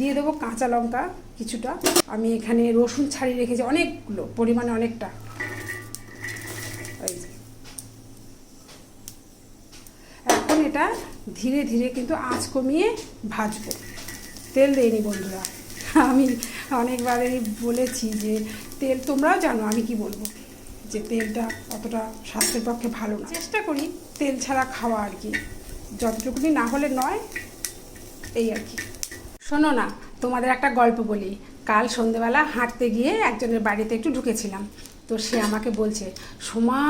দিয়ে দেবো কাঁচা লঙ্কা কিছুটা। আমি এখানে রসুন ছাড়িয়ে রেখেছি অনেকগুলো পরিমাণে অনেকটা। এখন এটা ধীরে ধীরে কিন্তু আঁচ কমিয়ে ভাজবো। তেল দেয়নি বন্ধুরা। আমি অনেকবারই বলেছি যে তেল তোমরাও জানো আমি কি বলব যে তেলটা অতটা স্বাস্থ্যের পক্ষে ভালো না। চেষ্টা করি। তেল ছাড়া খাওয়া আর কি। যতটুকুনি না হলে নয় এই আর কি। শোনো না, তোমাদের একটা গল্প বলি। কাল সন্ধেবেলা হাঁটতে গিয়ে একজনের বাড়িতে একটু ঢুকেছিলাম। তো সে আমাকে বলছে, সোমা,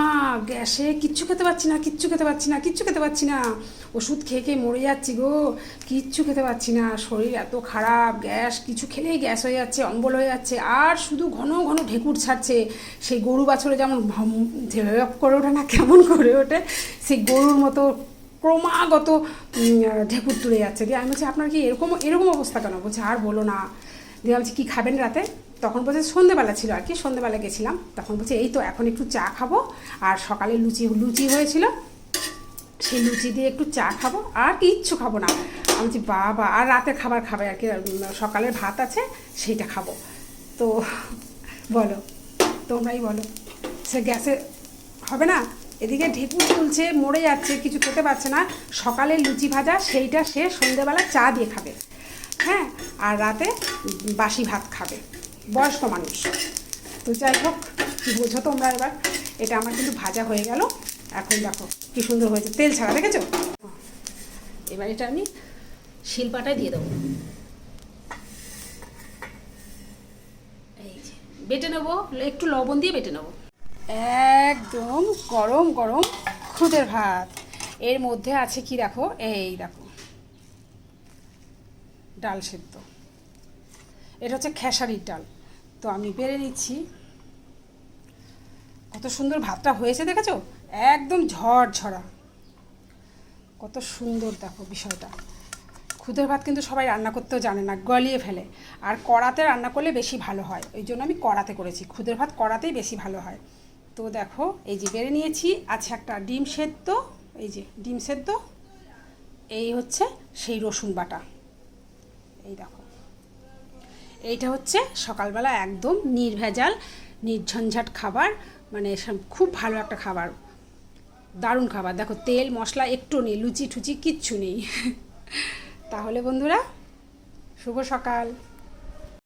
গ্যাসে কিচ্ছু খেতে পাচ্ছি না, কিচ্ছু খেতে পাচ্ছি না, কিচ্ছু খেতে পাচ্ছি না। ওষুধ খেয়ে খেয়ে মরে যাচ্ছি গো, কিচ্ছু খেতে পাচ্ছি না। শরীর এত খারাপ, গ্যাস, কিছু খেলেই গ্যাস হয়ে যাচ্ছে, অম্বল হয়ে যাচ্ছে, আর শুধু ঘন ঘন ঢেকুর ছাড়ছে। সেই গরু বাছরে যেমন করে ওঠে না, কেমন করে ওঠে, সেই গরুর মতো ক্রমাগত ঢেকুর তুলে যাচ্ছে। দিয়ে আমি বলছি, আপনার কি এরকম এরকম অবস্থা কেন? বলছে, আর বলো না। দিয়ে বলছি, কী খাবেন রাতে? তখন বলছে, সন্ধেবেলা ছিল আর কি, সন্ধেবেলা গেছিলাম। তখন বলছে, এই তো, এখন একটু চা খাব। আর সকালে লুচি লুচি হয়েছিল। সেই লুচি দিয়ে একটু চা খাব, আর কিচ্ছু খাব না। আমি বলছি, বাবা, আর রাতের খাবার খাবে আর কি সকালের ভাত আছে, সেইটা খাব। তো বলো, তোমরাই বলো। সে গ্যাসে, হবে না? এদিকে ঢেকুর তুলছে মরে যাচ্ছে, কিছু খেতে পারছে না। সকালে লুচি ভাজা, সেইটা সে সন্ধেবেলা চা দিয়ে খাবে। হ্যাঁ আর রাতে বাসি ভাত খাবে। বয়স্ক মানুষ। তো যাই হোক, কী বোঝো তোমরা এবার? এটা আমার কিন্তু ভাজা হয়ে গেল। এখন দেখো কি সুন্দর হয়েছে। তেল ছাড়া, দেখেছ? এবার এটা আমি শিলপাটায় দিয়ে দেবো। এই যে, বেটে নেব, একটু লবণ দিয়ে বেটে নেব। একদম গরম গরম খুদের ভাত। এর মধ্যে আছে কি দেখো? এই দেখো। ডাল সেদ্ধ। এটা হচ্ছে খেসারির ডাল। তো আমি বেড়ে নিচ্ছি। কত সুন্দর ভাতটা হয়েছে, দেখেছ? একদম ঝড় কত সুন্দর দেখো বিষয়টা। খুদের ভাত কিন্তু সবাই রান্না করতেও জানে না, গলিয়ে ফেলে। আর কড়াতে রান্না করলে বেশি ভালো হয়। ওই জন্য আমি কড়াতে করেছি। খুদের ভাত কড়াতেই বেশি ভালো হয়। তো দেখো, এই যে বেড়ে নিয়েছি। আছে একটা ডিম সেদ্ধ, এই যে ডিম সেদ্ধ, এই হচ্ছে সেই রসুন বাটা। এই দেখো। এইটা হচ্ছে সকালবেলা একদম নির্ভেজাল, নির্ঝঞ্ঝাট খাবার মানে খুব ভালো একটা খাবার। দারুণ খাবার। দেখো, তেল, মশলা একটু নেই লুচি ঠুচি কিচ্ছু নেই। তাহলে বন্ধুরা, শুভ সকাল।